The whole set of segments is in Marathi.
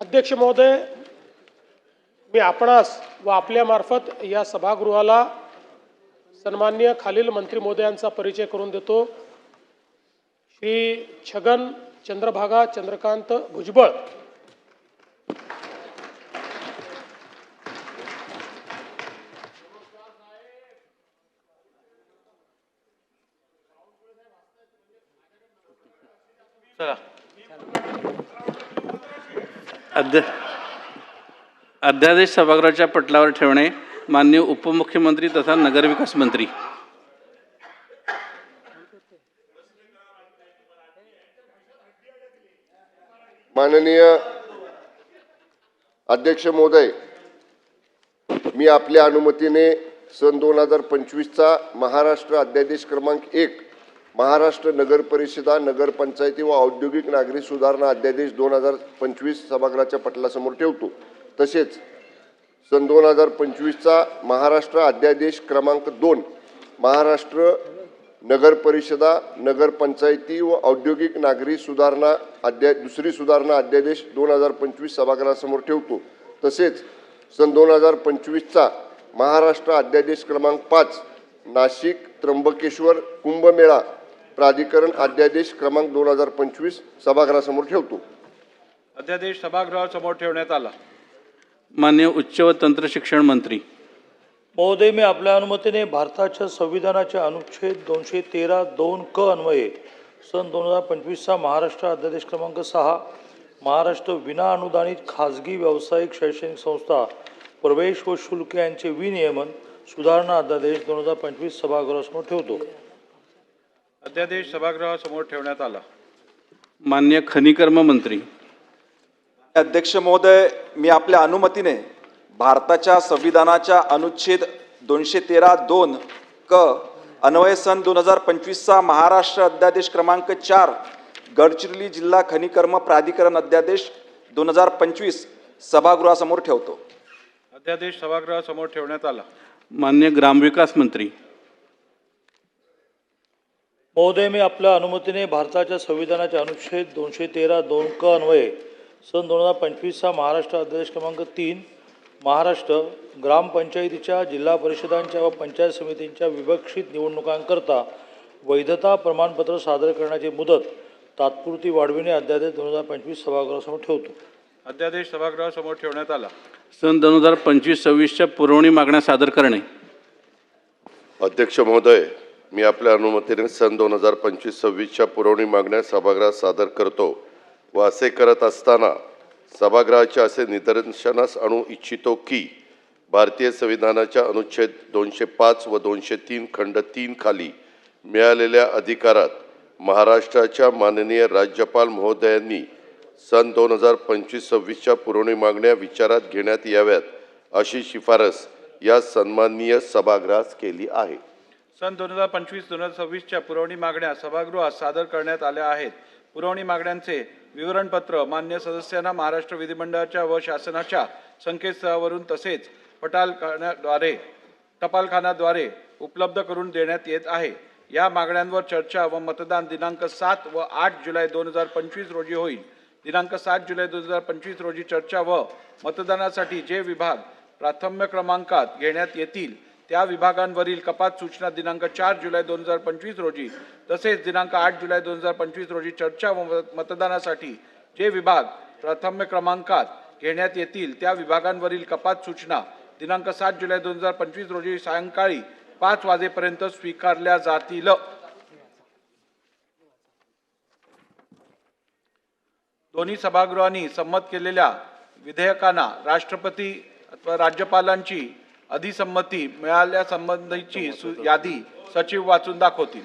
अध्यक्ष महोदय मी आपणास व आपल्यामार्फत या सभागृहाला सन्मान्य खालील मंत्री महोदयांचा परिचय करून देतो. श्री छगन चंद्रभागा चंद्रकांत भुजबळ. चला. अध्या अध्यादेश सभागृहाच्या पटलावर ठेवणे मान्य उपमुख्यमंत्री तथा नगरविकास मंत्री. माननीय अध्यक्ष महोदय मी आपल्या अनुमतीने सन दोन हजार पंचवीसचा महाराष्ट्र अध्यादेश क्रमांक एक महाराष्ट्र नगर परिषदा नगरपंचायती व औद्योगिक नागरी सुधारणा अध्यादेश दोन हजार पंचवीस सभागृहाच्या पटलासमोर ठेवतो. तसेच सन दोन हजार पंचवीसचा महाराष्ट्र अध्यादेश क्रमांक दोन महाराष्ट्र नगर परिषदा नगरपंचायती व औद्योगिक नागरी सुधारणा अध्या दुसरी सुधारणा अध्यादेश दोन हजार पंचवीस सभागृहासमोर ठेवतो. तसेच सन दोन हजार पंचवीसचा महाराष्ट्र अध्यादेश क्रमांक पाच नाशिक त्र्यंबकेश्वर कुंभमेळा प्राधिकरण अध्यादेश क्रमांक दोन हजार पंचवीस सभागृहासमोर ठेवतो. अध्यादेश सभागृहासमोर ठेवण्यात आला. मान्य उच्च व तंत्र शिक्षण मंत्री. महोदय मी आपल्या अनुमतीने भारताच्या संविधानाच्या अनुच्छेद दोनशे तेरा दोन क अन्वये सन दोन हजार पंचवीसचा महाराष्ट्र अध्यादेश क्रमांक सहा महाराष्ट्र विना अनुदानित खाजगी व्यावसायिक शैक्षणिक संस्था प्रवेश व शुल्क यांचे विनियमन सुधारणा अध्यादेश दोन हजार पंचवीस सभागृहासमोर ठेवतो. अध्यादेश सभागृहासमोर ठेवण्यात आला. मान्य खनिकर्म मंत्री. अध्यक्ष महोदय मी आपल्या अनुमतीने भारताच्या संविधानाच्या अनुच्छेद दोनशे तेरा दोन क अन्वय सन दोन हजार पंचवीसचा महाराष्ट्र अध्यादेश क्रमांक चार गडचिरोली जिल्हा खनिकर्म प्राधिकरण अध्यादेश दोन हजार पंचवीस सभागृहासमोर ठेवतो. अध्यादेश सभागृहासमोर ठेवण्यात आला. मान्य ग्रामविकास मंत्री. महोदय मी आपल्या अनुमतीने भारताच्या संविधानाच्या अनुच्छेद दोनशे तेरा दोन क अन्वये सन दोन हजार पंचवीसचा महाराष्ट्र अध्यादेश क्रमांक तीन महाराष्ट्र ग्रामपंचायतीच्या जिल्हा परिषदांच्या व पंचायत समितींच्या विवक्षित निवडणुकांकरता वैधता प्रमाणपत्र सादर करण्याची मुदत तात्पुरती वाढविणे अध्यादेश दोन हजार पंचवीस सभागृहासमोर ठेवतो. अध्यादेश सभागृहासमोर ठेवण्यात आला. सन दोन हजार पंचवीस सव्वीसच्या पुरवणी मागण्या सादर करणे. अध्यक्ष महोदय मी आपल्या अनुमतीने सन दोन हजार पंचवीस सव्वीसच्या पुरवणी मागण्या सभागृहात सादर करतो व असे करत असताना सभागृहाचे असे निदर्शनास आणू इच्छितो की भारतीय संविधानाच्या अनुच्छेद दोनशे पाच व दोनशे तीन खंड तीन खाली मिळालेल्या अधिकारात महाराष्ट्राच्या माननीय राज्यपाल महोदयांनी सन दोन हजार पंचवीस सव्वीसच्या पुरवणी मागण्या विचारात घेण्यात याव्यात अशी शिफारस या सन्माननीय सभागृहास केली आहे. सन दोन हजार पंचवीस दोन हजार सव्वीसच्या पुरवणी मागण्या सभागृहात सादर करण्यात आल्या आहेत. पुरवणी मागण्यांचे विवरणपत्र मान्य सदस्यांना महाराष्ट्र विधिमंडळाच्या व शासनाच्या संकेतस्थळावरून तसेच पटालखान्याद्वारे टपालखान्याद्वारे उपलब्ध करून देण्यात येत आहे. या मागण्यांवर चर्चा व मतदान दिनांक सात व आठ जुलै दोन हजार पंचवीस रोजी होईल. दिनांक सात जुलै दोन हजार पंचवीस रोजी चर्चा व मतदानासाठी जे विभाग प्राथम्य क्रमांकात घेण्यात येतील त्या विभागांवरील कपात सूचना दिनांक चार जुलै दोन हजार पंचवीस रोजी तसेच दिनांक आठ जुलै दोन हजार पंचवीस रोजी चर्चा व मत- मतदानासाठी जे विभाग प्राथम्य क्रमांकात घेण्यात येतील त्या विभागांवरील कपात सूचना दिनांक सात जुलै दोन हजार पंचवीस रोजी सायंकाळी पाच वाजेपर्यंत स्वीकारल्या जातील. दोन्ही सभागृहांनी संमत केलेल्या विधेयकांना राष्ट्रपती अथवा राज्यपालांची अधिसंमती मिळाल्यासंबंधीची सु- यादी सचिव वाचून दाखवतील.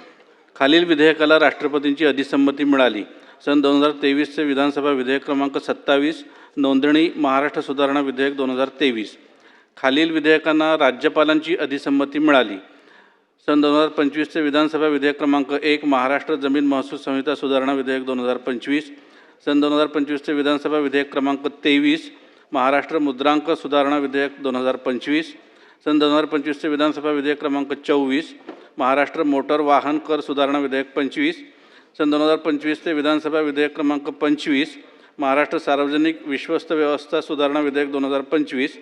खालील विधेयकाला राष्ट्रपतींची अधिसंमती मिळाली. सन दोन हजार तेवीसचे विधानसभा विधेयक क्रमांक सत्तावीस नोंदणी महाराष्ट्र सुधारणा विधेयक दोन हजार तेवीस. खालील विधेयकांना राज्यपालांची अधिसंमती मिळाली. सन दोन हजार पंचवीसचे विधानसभा विधेयक क्रमांक एक महाराष्ट्र जमीन महसूल संहिता सुधारणा विधेयक दोन हजार पंचवीस. सन दोन हजार पंचवीसचे विधानसभा विधेयक क्रमांक तेवीस महाराष्ट्र मुद्रांक सुधारणा विधेयक दोन हजार पंचवीस. सन दोन हजार पंचवीसचे विधानसभा विधेयक क्रमांक चोवीस महाराष्ट्र मोटर वाहन कर सुधारणा विधेयक पंचवीस सन दोन हजार पंचवीसचे विधानसभा विधेयक क्रमांक पंचवीस महाराष्ट्र सार्वजनिक विश्वस्त व्यवस्था सुधारणा विधेयक दोन हजार पंचवीस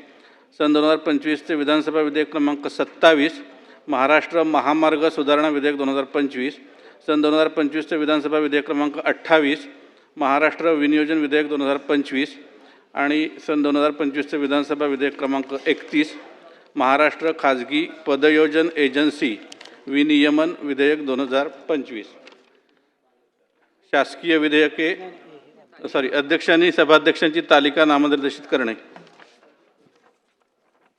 सन दोन हजार पंचवीसचे विधानसभा विधेयक क्रमांक सत्तावीस महाराष्ट्र महामार्ग सुधारणा विधेयक दोन हजार पंचवीस सन दोन हजार पंचवीसचे विधानसभा विधेयक क्रमांक अठ्ठावीस महाराष्ट्र विनियोजन विधेयक दोन हजार पंचवीस आणि सन दोन हजार पंचवीसचे विधानसभा विधेयक क्रमांक एकतीस. महाराष्ट्र खाजगी पदयोजन एजन्सी विनियमन विधेयक दोन हजार पंचवीस. शासकीय विधेयके सॉरी अध्यक्षांनी सभाध्यक्षांची तालिका नामनिर्देशित करणे.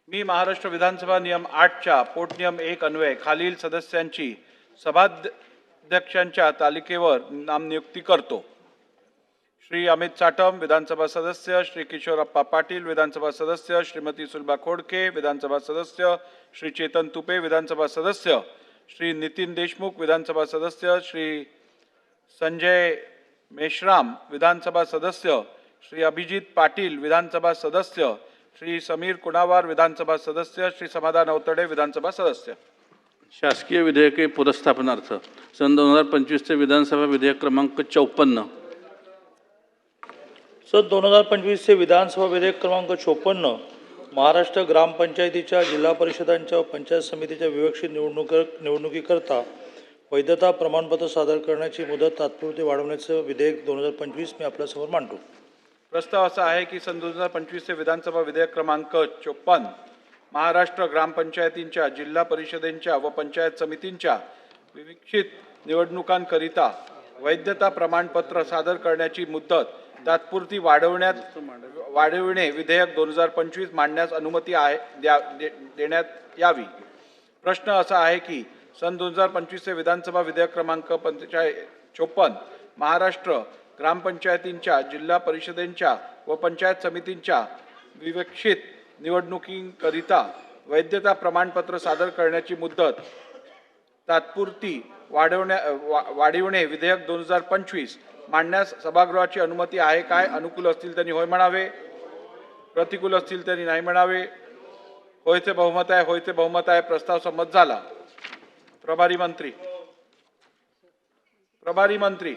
मी महाराष्ट्र विधानसभा नियम आठच्या पोटनियम एक अन्वय खालील सदस्यांची सभाध्यक्षांच्या तालिकेवर नामनियुक्ती करतो. श्री अमित चाटम विधानसभा सदस्य श्री किशोरप्पा पाटील विधानसभा सदस्य श्रीमती सुलभा खोडके विधानसभा सदस्य श्री चेतन तुपे विधानसभा सदस्य श्री नितीन देशमुख विधानसभा सदस्य श्री संजय मेश्राम विधानसभा सदस्य श्री अभिजित पाटील विधानसभा सदस्य श्री समीर कुणावार विधानसभा सदस्य श्री समाधान अवतडे विधानसभा सदस्य। शासकीय विधेयके पुरस्थापनार्थ सन दोन हजार पंचवीसचे विधानसभा विधेयक क्रमांक चौपन्न. सर दोन हजार पंचवीसचे विधानसभा विधेयक क्रमांक चोपन्न महाराष्ट्र ग्रामपंचायतीच्या जिल्हा परिषदांच्या पंचायत समितीच्या विवक्षित निवडणुक निवडणुकीकरता वैधता प्रमाणपत्र सादर करण्याची मुदत तात्पुरती वाढवण्याचं विधेयक दोन हजार पंचवीस मी आपल्यासमोर मांडतो. प्रस्ताव असा आहे की सन दोन हजार पंचवीसचे विधानसभा विधेयक क्रमांक चोपन्न महाराष्ट्र ग्रामपंचायतींच्या जिल्हा परिषदेंच्या व पंचायत समितींच्या विविक्षित निवडणुकांकरिता वैधता प्रमाणपत्र सादर करण्याची मुदत तात्पुरती वाढवण्यात वाढविणे विधेयक दोन हजार पंचवीस मांडण्यास अनुमती आहे द्या दे- देण्यात यावी. प्रश्न असा आहे की सन दोन हजार पंचवीसचे विधानसभा विधेयक क्रमांक पंचेचाळी चोपन्न महाराष्ट्र ग्रामपंचायतींच्या जिल्हा परिषदेंच्या व पंचायत समितींच्या विवक्षित निवडणुकीकरिता वैधता प्रमाणपत्र सादर करण्याची मुदत तात्पुरती वाढवण्या वा- वाढविणे विधेयक दोन हजार पंचवीस मांडण्यास सभागृहाची अनुमती आहे काय? अनुकूल असतील त्यांनी होय म्हणावे. प्रतिकूल असतील त्यांनी नाही म्हणावे. होयचे बहुमत आहे होयचे बहुमत आहे प्रस्ताव संमत झाला. प्रभारी मंत्री. प्रभारी मंत्री.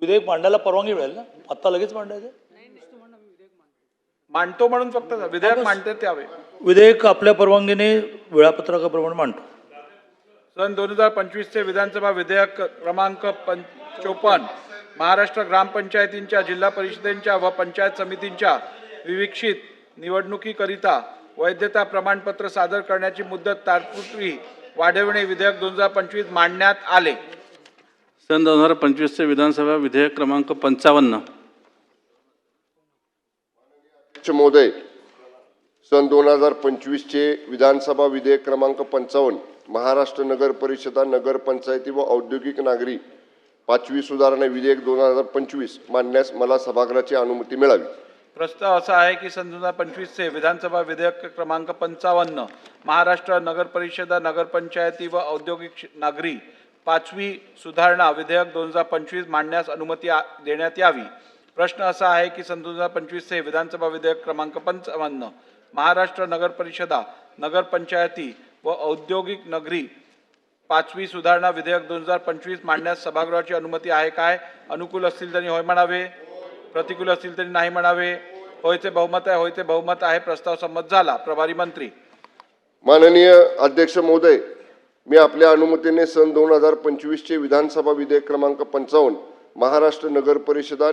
विधेयक मांडायला परवानगी मिळेल ना? आत्ता लगेच मांडायचं? मांडतो म्हणून फक्त विधेयक मांडते यावे विधेयक आपल्या परवानगीने वेळापत्रकाप्रमाणे मांडतो. सन दोन हजार पंचवीसचे विधानसभा विधेयक क्रमांक पं चोपन्न महाराष्ट्र ग्रामपंचायतींच्या जिल्हा परिषदेंच्या व पंचायत समितींच्या विविक्षित निवडणुकीकरिता वैधता प्रमाणपत्र सादर करण्याची मुदत तात्पुरती वाढविणे विधेयक दोन हजार पंचवीस मांडण्यात आले. सन दोन हजार पंचवीसचे विधानसभा विधेयक क्रमांक पंचावन्न. महोदय सन दोन हजार पंचवीसचे विधानसभा विधेयक क्रमांक पंचावन्न महाराष्ट्र नगर परिषदा नगर पंचायती व औद्योगिक नागरी पाचवी सुधारणा विधेयक दोन हजार पंचवीस मांडण्यास मला सभागृहाची अनुमती मिळावी. प्रस्ताव असा आहे की सन दोन हजार पंचवीसचे विधानसभा विधेयक क्रमांक पंचावन्न महाराष्ट्र नगर परिषदा नगरपंचायती व औद्योगिक नागरी पाचवी सुधारणा विधेयक दोन हजार पंचवीस मांडण्यास अनुमती देण्यात यावी. प्रश्न असा आहे की सन दोन हजार पंचवीसचे विधानसभा विधेयक क्रमांक पंचावन्न महाराष्ट्र नगरपरिषदा नगरपंचायती व औद्योगिक नगरी पाचवी सुधारणा विधेयक दोन हजार पंचवीस मांडण्यास सभागृहाची अनुमती आहे काय? अनुकूल असतील त्यांनी होय म्हणावे. प्रतिकूल असतील तरी नाही म्हणावे. होयचे बहुमत आहे होयचे बहुमत आहे प्रस्ताव संमत झाला. प्रभारी मंत्री. माननीय अध्यक्ष महोदय मी आपल्या अनुमतीने सन दोन हजार पंचवीसचे विधानसभा विधेयक क्रमांक पंचावन्न महाराष्ट्र नगर परिषदा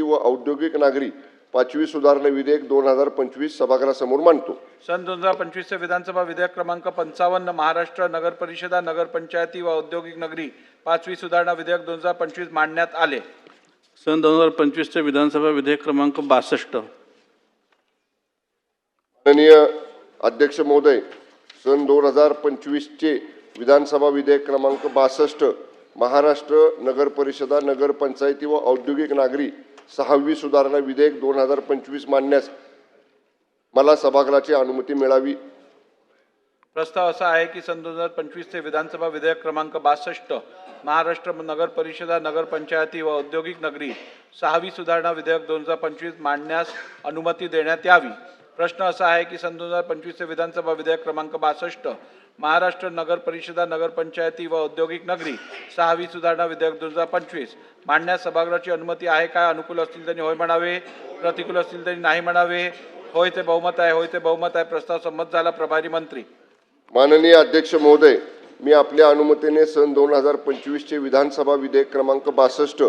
व औद्योगिक नागरी पाचवी सुधारणा विधेयक दोन हजार पंचवीस सभागृहासमोर मांडतो. सन दोन हजार पंचवीसचे विधानसभा विधेयक क्रमांक पंचावन्न महाराष्ट्र नगर परिषदा नगरपंचायती व औद्योगिक नगरी पाचवी सुधारणा विधेयक दोन हजार पंचवीस मांडण्यात आले. सन दोन हजार पंचवीसचे विधानसभा विधेयक क्रमांक बासष्ट. माननीय अध्यक्ष महोदय सन दोन हजार पंचवीसचे विधानसभा विधेयक क्रमांक बासष्ट महाराष्ट्र नगर परिषदा नगर पंचायती व औद्योगिक नागरी सहावी सुधारणा विधेयक दोन हजार पंचवीस मांडण्यास मला सभागृहाची अनुमती मिळावी. प्रस्ताव असा आहे की सन दोन हजार पंचवीसचे विधानसभा विधेयक क्रमांक बासष्ट महाराष्ट्र नगर परिषदा नगरपंचायती व औद्योगिक नगरी सहावी सुधारणा विधेयक दोन हजार पंचवीस मांडण्यास अनुमती देण्यात यावी. प्रश्न असा आहे की सन दोन हजार पंचवीसचे विधानसभा विधेयक क्रमांक बासष्ट महाराष्ट्र नगर परिषदा नगरपंचायती व औद्योगिक नगरी सहावी सुधारणा विधेयक दोन हजार पंचवीस. मांडण्यास सभागृहाची अनुमती आहे काय? अनुकूल असतील त्यांनी होय म्हणावे. प्रतिकूल असतील त्यांनी नाही म्हणावे. होय ते बहुमत आहे होय ते बहुमत आहे. प्रस्ताव संमत झाला. प्रभारी मंत्री. माननीय अध्यक्ष महोदय मी आपल्या अनुमतीने सन दोन हजार पंचवीसचे विधानसभा विधेयक क्रमांक बासष्ट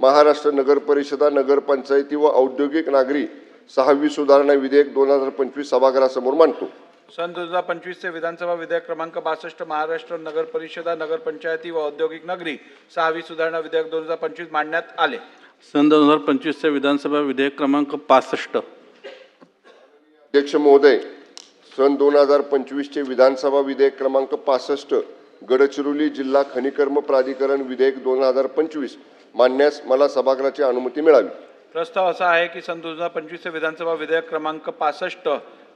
महाराष्ट्र नगर परिषदा नगरपंचायती व औद्योगिक नागरी सहावी सुधारणा विधेयक दोन हजार पंचवीस सभागृहासमोर मांडतो. सन दोन हजार पंचवीसचे विधानसभा विधेयक क्रमांक बासष्ट महाराष्ट्र नगर परिषदा नगरपंचायती व औद्योगिक नगरी सहावी सुधारणा विधेयक दोन हजार पंचवीस मांडण्यात आले. सन दोन हजार पंचवीसचे विधानसभा विधेयक क्रमांक पासष्ट अध्यक्ष महोदय सन दोन हजार पंचवीसचे विधानसभा विधेयक क्रमांक पासष्ट गडचिरोली जिल्हा खनिकर्म प्राधिकरण विधेयक दोन हजार पंचवीस मांडण्यास मला सभागृहाची अनुमती मिळावी. प्रस्ताव असा आहे की सन दोन हजार पंचवीसचे विधानसभा विधेयक क्रमांक पासष्ट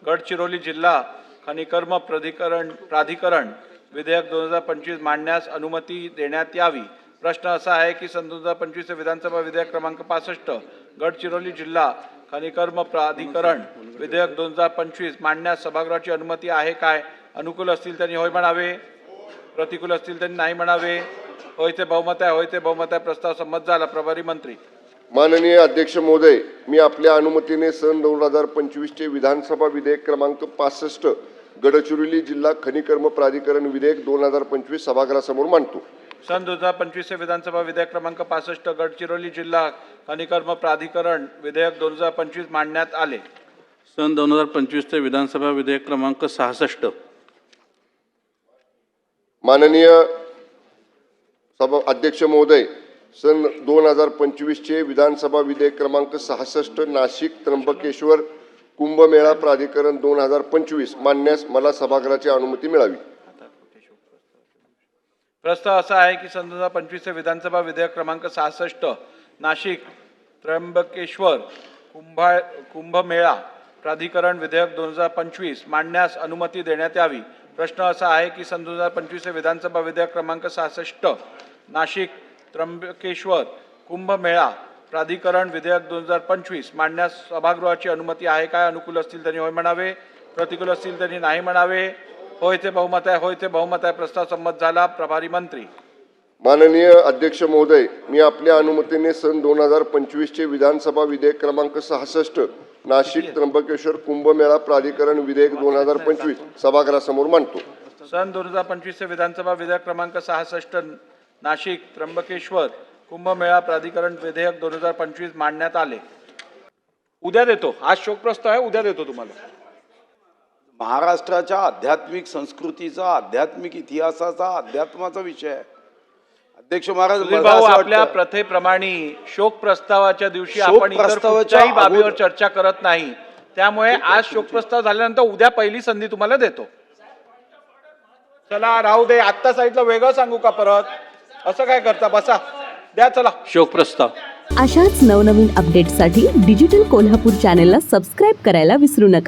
गडचिरोली जिल्हा खनिकर्म प्राधिकरण प्राधिकरण विधेयक दोन हजार पंचवीस मांडण्यास अनुमती देण्यात यावी. प्रश्न असा आहे की सन दोन हजार पंचवीसचे विधानसभा विधेयक क्रमांक पासष्ट गडचिरोली जिल्हा खनिकर्म प्राधिकरण विधेयक दोन हजार पंचवीस मांडण्यास सभागृहाची अनुमती आहे काय? अनुकूल असतील त्यांनी होय म्हणावे. प्रतिकूल असतील त्यांनी नाही म्हणावे. होय ते बहुमत आहे होय ते बहुमत आहे प्रस्ताव संमत झाला. प्रभारी मंत्री. माननीय अध्यक्ष महोदय मी आपल्या अनुमतीने सन दोन हजार पंचवीसचे विधानसभा विधेयक क्रमांक पासष्ट गडचिरोली जिल्हा खनिकर्म प्राधिकरण विधेयक दोन हजार पंचवीस सभागृहासमोर मांडतो. सन दोन हजार पंचवीसचे विधानसभा विधेयक क्रमांक पासष्ट गडचिरोली जिल्हा खनिकर्म प्राधिकरण विधेयक दोन हजार पंचवीस मांडण्यात आले. सन दोन हजार पंचवीसचे विधानसभा विधेयक क्रमांक सहासष्ट. माननीय सभा अध्यक्ष महोदय सन दोन हजार पंचवीसचे विधानसभा विधेयक क्रमांक सहासष्ट नाशिक त्र्यंबकेश्वर कुंभमेळा प्राधिकरण दोन हजार पंचवीस मांडण्यास मला सभागृहाची अनुमती मिळावी. प्रस्ताव असा आहे की सन दोन हजार पंचवीसचे विधानसभा विधेयक क्रमांक सहासष्ट नाशिक त्र्यंबकेश्वर कुंभा कुंभमेळा प्राधिकरण विधेयक दोन हजार पंचवीस मांडण्यास अनुमती देण्यात यावी. प्रश्न असा आहे की सन दोन हजार पंचवीसचे विधानसभा विधेयक क्रमांक सहासष्ट नाशिक त्र्यंबकेश्वर कुंभमेळा प्राधिकरण विधेयक दोन हजार पंचवीस मांडण्यास सभागृहाची अनुमती आहे काय? अनुकूल असतील त्यांनी होय म्हणावे. प्रतिकूल असतील त्यांनी नाही म्हणावे. होय ते बहुमत आहे होय ते बहुमत आहे. प्रस्ताव संमत झाला प्रभारी मंत्री. माननीय अध्यक्ष महोदय मी आपल्या अनुमतीने सन दोन हजार पंचवीसचे विधानसभा विधेयक क्रमांक सहासष्ट नाशिक त्र्यंबकेश्वर कुंभमेळा प्राधिकरण विधेयक दोन हजार पंचवीस सभागृहासमोर मांडतो. सन दोन हजार पंचवीसचे विधानसभा विधेयक क्रमांक सहासष्ट नाशिक त्र्यंबकेश्वर कुंभमेळा प्राधिकरण विधेयक दोन हजार पंचवीस मांडण्यात आले. उद्या देतो. आज शोक प्रस्ताव आहे उद्या देतो तुम्हाला. महाराष्ट्राच्या आध्यात्मिक संस्कृतीचा आध्यात्मिक इतिहासाचा अध्यात्माचा विषय आहे. अध्यक्ष महाराज भाऊ आपल्या प्रथेप्रमाणे शोक प्रस्तावाच्या दिवशी आपण इतर कुठच्याही बाबीवर चर्चा करत नाही. त्यामुळे आज शोक प्रस्ताव झाल्यानंतर उद्या पहिली संधी तुम्हाला देतो. चला राहू दे. आत्ता साईडला वेगळं सांगू का परत? असं काय करता? बसा. द्या चला. शोक प्रस्ताव. अशाच नवनवीन अपडेट्ससाठी डिजिटल कोल्हापूर चॅनेलला सबस्क्राईब करायला विसरू नका.